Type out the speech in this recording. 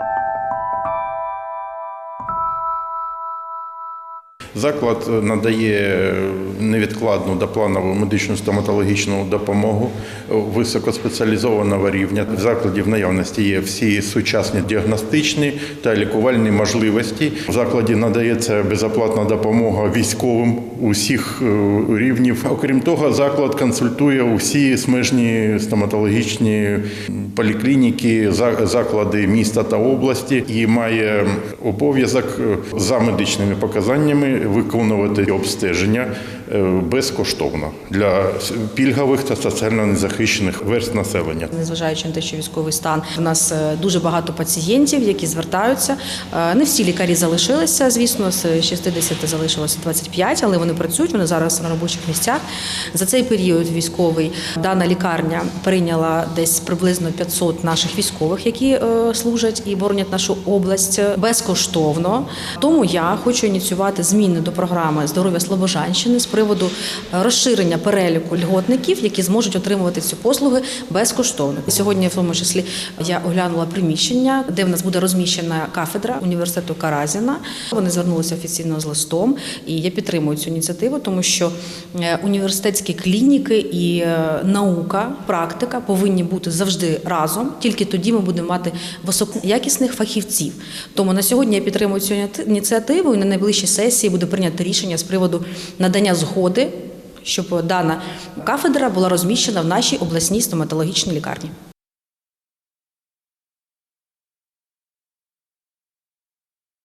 Thank you. Заклад надає невідкладну допланову медичну стоматологічну допомогу високоспеціалізованого рівня. В закладі в наявності є всі сучасні діагностичні та лікувальні можливості. В закладі надається безоплатна допомога військовим усіх е, рівнів. Окрім того, заклад консультує усі смежні стоматологічні поліклініки, заклади міста та області і має обов'язок е, за медичними показаннями виконувати обстеження безкоштовно для пільгових та соціально незахищених верст населення. Незважаючи на те, що військовий стан, у нас е, дуже багато пацієнтів, які звертаються. Е, Не всі лікарі залишилися, звісно, з 60 залишилося 25, але вони працюють, вони зараз на робочих місцях. За цей період військовий дана лікарня прийняла десь приблизно 500 наших військових, які е, служать і боронять нашу область безкоштовно. Тому я хочу ініціювати зміни до програми здоров'я Слобожанщини з приводу е, розширення переліку льготників, які зможуть отримувати ці послуги безкоштовно. Сьогодні, в тому числі, я оглянула приміщення, де в нас буде розміщена кафедра університету Каразіна. Вони звернулися офіційно з листом, і я підтримую цю ініціативу, тому що е, університетські клініки і е, наука, практика повинні бути завжди разом. Тільки тоді ми будемо мати високоякісних фахівців. Тому на сьогодні я підтримую цю ініціативу і на найближчій сесії буде прийнято рішення з приводу надання згоди, щоб дана кафедра була розміщена в нашій обласній стоматологічній лікарні.